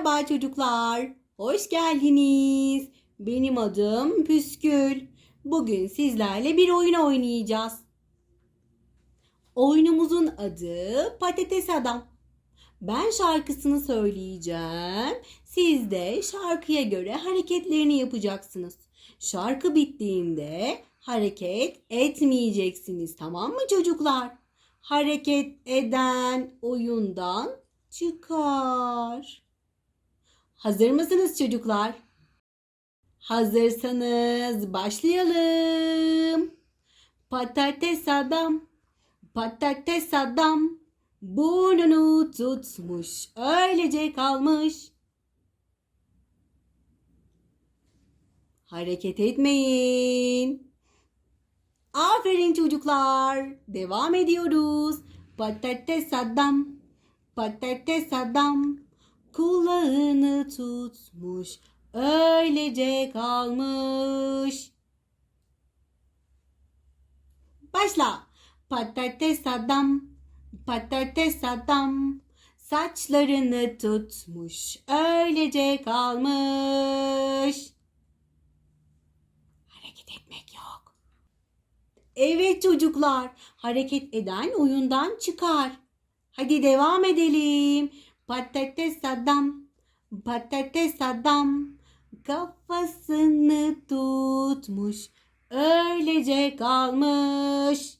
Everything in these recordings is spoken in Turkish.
Merhaba çocuklar. Hoş geldiniz. Benim adım Püskül. Bugün sizlerle bir oyun oynayacağız. Oyunumuzun adı Patates Adam. Ben şarkısını söyleyeceğim. Siz de şarkıya göre hareketlerini yapacaksınız. Şarkı bittiğinde hareket etmeyeceksiniz. Tamam mı çocuklar? Hareket eden oyundan çıkar. Hazır mısınız çocuklar? Hazırsanız başlayalım. Patates adam, patates adam, burnunu tutmuş, öylece kalmış. Hareket etmeyin. Aferin çocuklar. Devam ediyoruz. Patates adam, patates adam, kulağını tutmuş, öylece kalmış. Başla. Patates adam, patates adam, saçlarını tutmuş, öylece kalmış. Hareket etmek yok. Evet çocuklar, hareket eden oyundan çıkar. Hadi devam edelim. Patates adam, patates adam, kafasını tutmuş, öylece kalmış.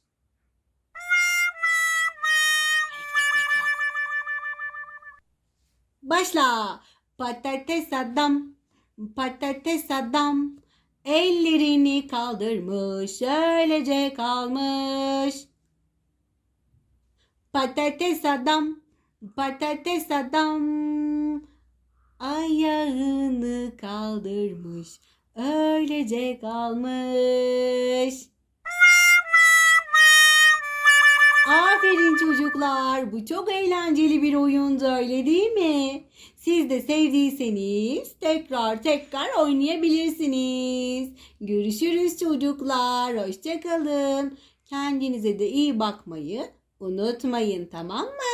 Başla. Patates adam, patates adam, ellerini kaldırmış, öylece kalmış. Patates adam, patates adam, ayağını kaldırmış, öylece kalmış. Aferin çocuklar. Bu çok eğlenceli bir oyundu öyle değil mi? Siz de sevdiyseniz tekrar tekrar oynayabilirsiniz. Görüşürüz çocuklar. Hoşçakalın. Kendinize de iyi bakmayı unutmayın tamam mı?